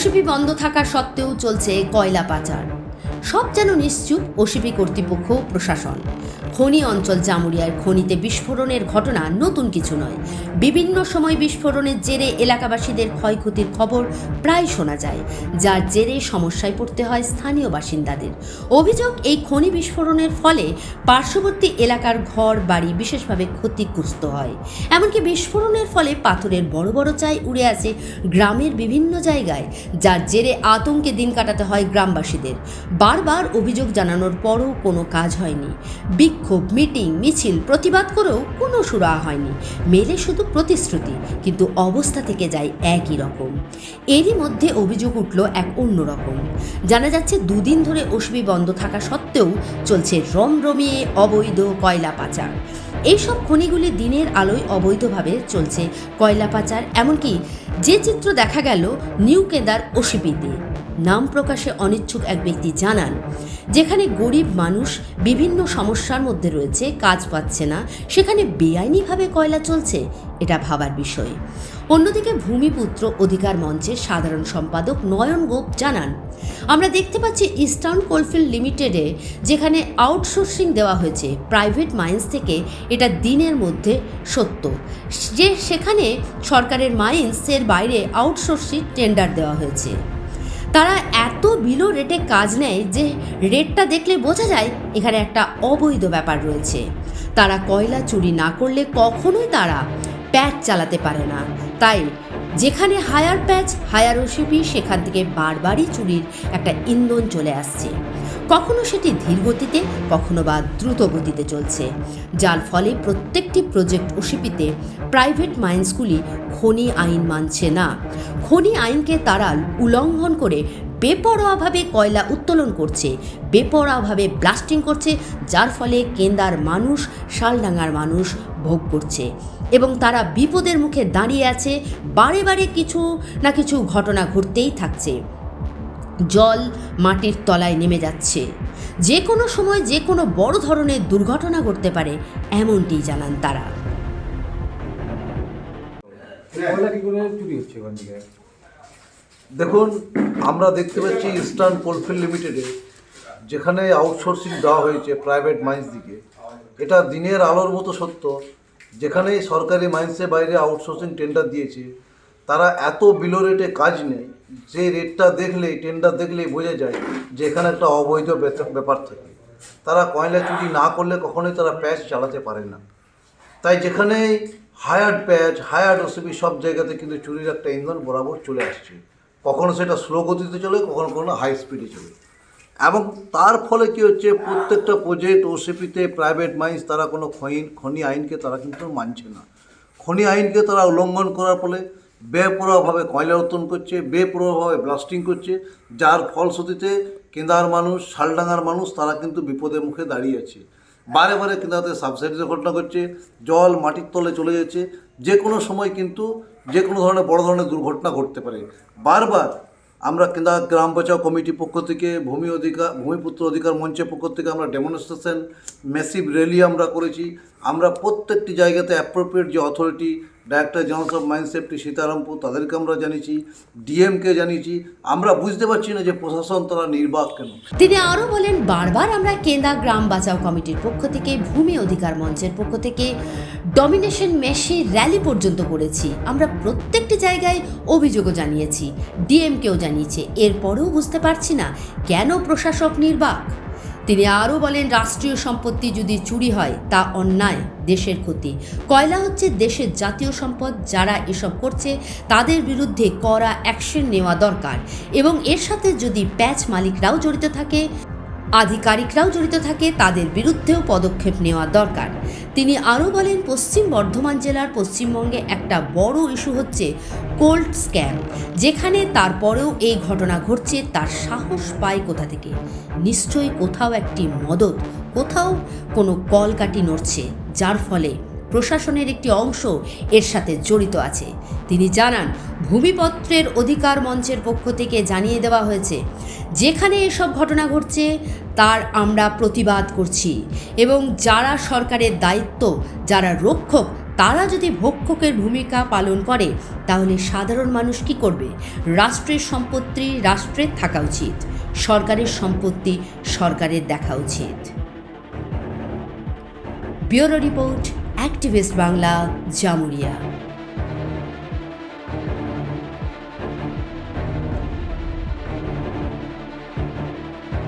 OCP বন্ধ থাকা সত্ত্বেও চলছে কয়লা পাচার। সব যেন নিশ্চুপ ওসিপি কর্তৃপক্ষ প্রশাসন। খনি অঞ্চল জামুরিয়ার খনিতে বিস্ফোরণের ঘটনা নতুন কিছু নয়। বিভিন্ন সময় বিস্ফোরণের জেরে এলাকাবাসীদের ক্ষয়ক্ষতির খবর প্রায় শোনা যায়, যার জেরে সমস্যায় পড়তে হয় স্থানীয় বাসিন্দাদের। অভিযোগ, এই খনি বিস্ফোরণের ফলে পার্শ্ববর্তী এলাকার ঘর, বাড়ি বিশেষভাবে ক্ষতিগ্রস্ত হয়। এমনকি বিস্ফোরণের ফলে পাথরের বড় বড় চাই উড়ে আসে গ্রামের বিভিন্ন জায়গায়, যার জেরে আতঙ্কে দিন কাটাতে হয় গ্রামবাসীদের। বারবার অভিযোগ জানানোর পরও কোনো কাজ হয়নি। বিক্ষোভ মিটিং, মিছিল, প্রতিবাদ করেও কোনো সুরা হয়নি। মেলে শুধু প্রতিশ্রুতি, কিন্তু অবস্থা থেকে যায় একই রকম। এরই মধ্যে অভিযোগ উঠল এক অন্যরকম জানা যাচ্ছে, দুদিন ধরে ওসবি বন্ধ থাকা সত্ত্বেও চলছে রমরমিয়ে অবৈধ কয়লা পাচার। এইসব খনিগুলি দিনের আলোয় অবৈধভাবে চলছে কয়লা পাচার, এমনকি যে চিত্র দেখা গেল নিউ কেদার ওসিপিতে। নাম প্রকাশে অনিচ্ছুক এক ব্যক্তি জানান, যেখানে গরিব মানুষ বিভিন্ন সমস্যার মধ্যে রয়েছে, কাজ পাচ্ছে না, সেখানে বেআইনিভাবে কয়লা চলছে, এটা ভাবার বিষয়। অন্যদিকে ভূমিপুত্র অধিকার মঞ্চের সাধারণ সম্পাদক নয়ন গোপ জানান, আমরা দেখতে পাচ্ছি ইস্টার্ন কোলফিল্ড লিমিটেডে, যেখানে আউটসোর্সিং দেওয়া হয়েছে, প্রাইভেট মাইন্স থেকে এটা দিনের মধ্যে সত্য। যে সেখানে সরকারের মাইন্সের বাইরে আউটসোর্সিং টেন্ডার দেওয়া হয়েছে। তারা এত বিলো রেটে কাজ নেয় যে রেটটা দেখলে বোঝা যায় এখানে একটা অবৈধ ব্যাপার রয়েছে। তারা কয়লা চুরি না করলে কখনোই তারা প্যাচ চালাতে পারে না। তাই যেখানে হায়ার প্যাচ, হায়ার ওসিপি, সেখান থেকে বারবারই চুরির একটা ইন্ধন চলে আসছে। কখনো সেটি ধীর গতিতে, কখনো বা দ্রুত গতিতে চলছে, যার ফলে প্রত্যেকটি প্রজেক্ট ওসিপিতে প্রাইভেট মাইন্সগুলি খনি আইন মানছে না। খনি আইনকে তারা উল্লঙ্ঘন করে বেপরোয়াভাবে কয়লা উত্তোলন করছে, বেপরোয়াভাবে ব্লাস্টিং করছে, যার ফলে কেন্দার মানুষ, শালডাঙ্গার মানুষ ভোগ করছে এবং তারা বিপদের মুখে দাঁড়িয়ে আছে, বারে বারে কিছু না কিছু ঘটনা ঘটতেই থাকছে। জল মাটির তলায় নেমে যাচ্ছে। যে কোনো সময় যে কোনো বড় ধরনের দুর্ঘটনা ঘটতে পারে, এমনটি জানান তারা। দেখুন, আমরা দেখতে পাচ্ছি ইস্টার্ন কোলফিল্ড লিমিটেডে যেখানে আউটসোর্সিং দেওয়া হয়েছে প্রাইভেট মাইন্স দিকে। এটা দিনের আলোর মতো সত্য। যেখানে সরকারি মাইন্সের বাইরে আউটসোর্সিং টেন্ডার দিয়েছে, তারা এত বিলো রেটে কাজ নেই। যে রেটটা দেখলেই টেন্ডার দেখলেই বোঝা যায় যে এখানে একটা অবৈধ ব্যাপার থাকে। তারা কয়লা চুরি না করলে কখনোই তারা প্যাচ চালাতে পারে না। তাই যেখানে হায়ার্ড প্যাচ হায়ার্ড ওসিবি সব জায়গাতে কিন্তু চুরির একটা ইন্ধন বরাবর চলে আসছে। কখনো সেটা স্লো গতিতে চলে, কখনো কখনো হাই স্পিডে চলে। এবং তার ফলে কি হচ্ছে, প্রত্যেকটা প্রজেক্ট ওসিপিতে প্রাইভেট মাইন্স তারা কোনো খনি খনি আইনকে তারা কিন্তু মানছে না। খনি আইনকে তারা উল্লঙ্ঘন করার ফলে বেপরোয়াভাবে কয়লা উত্তোলন করছে, বেপরোয়াভাবে ব্লাস্টিং করছে, যার ফলশ্রুতিতে কেন্দার মানুষ, শালডাঙ্গার মানুষ, তারা কিন্তু বিপদের মুখে দাঁড়িয়ে আছে। বারে বারে কেন্দ্রাতে সাবসাইডের ঘটনা ঘটছে, জল মাটির তলে চলে যাচ্ছে, যে কোনো সময় কিন্তু যে কোনো ধরনের বড় ধরনের দুর্ঘটনা ঘটতে পারে। বারবার আমরা কেন্দা গ্রাম বাঁচাও কমিটির পক্ষ থেকে, ভূমি অধিকার, ভূমিপুত্র অধিকার মঞ্চের পক্ষ থেকে আমরা ডেমনস্ট্রেশন মেসিভ র্যালি আমরা করেছি। আমরা প্রত্যেকটি জায়গাতে অ্যাপ্রোপ্রিয়েট যে authority director general of mines safety Sitarampur তাদেরকে আমরা জানিয়েছি ডিএমকে জানিয়েছি। আমরা বুঝতে পারছি না যে প্রশাসন তারা নির্বাক কেন। তিনি আরও বলেন, বারবার আমরা কেন্দা গ্রাম বাঁচাও কমিটির পক্ষ থেকে, ভূমি অধিকার মঞ্চের পক্ষ থেকে ডমিনেশন মেশে র্যালি পর্যন্ত করেছি। আমরা প্রত্যেকটি জায়গায় অভিযোগও জানিয়েছি ডিএমকেও জানিয়েছে। এরপরেও বুঝতে পারছি না কেন প্রশাসক নির্বাক। তিনি আরও বলেন, রাষ্ট্রীয় সম্পত্তি যদি চুরি হয়, তা অন্যায়, দেশের ক্ষতি। কয়লা হচ্ছে দেশের জাতীয় সম্পদ, যারা এসব করছে, তাদের বিরুদ্ধে কড়া অ্যাকশন নেওয়া দরকার। এবং এর সাথে যদি প্যাচ মালিকরাও জড়িত থাকে আধিকারিকরাও জড়িত থাকে তাদের বিরুদ্ধেও পদক্ষেপ নেওয়া দরকার। তিনি আরও বলেন, পশ্চিম বর্ধমান জেলার পশ্চিমবঙ্গে একটা বড় ইস্যু হচ্ছে কোল্ড স্ক্যাম, যেখানে তারপরেও এই ঘটনা ঘটছে, তার সাহস পায় কোথা থেকে? নিশ্চয়ই কোথাও একটি মদত, কোথাও কোনো কলকাটি নড়ছে, যার ফলে প্রশাসনের একটি অংশ এর সাথে জড়িত আছে। তিনি জানান, ভূমিপত্রের অধিকার মঞ্চের পক্ষ থেকে জানিয়ে দেওয়া হয়েছে, যেখানে এসব ঘটনা ঘটছে, তার আমরা প্রতিবাদ করছি এবং যারা সরকারের দায়িত্ব, যারা রক্ষক, তারা যদি ভক্ষকের ভূমিকা পালন করে, তাহলে সাধারণ মানুষ কি করবে? রাষ্ট্রের সম্পত্তি রাষ্ট্রের থাকা উচিত, সরকারের সম্পত্তি সরকারের দেখা উচিত। Bureau report activist Bangla Jamuria.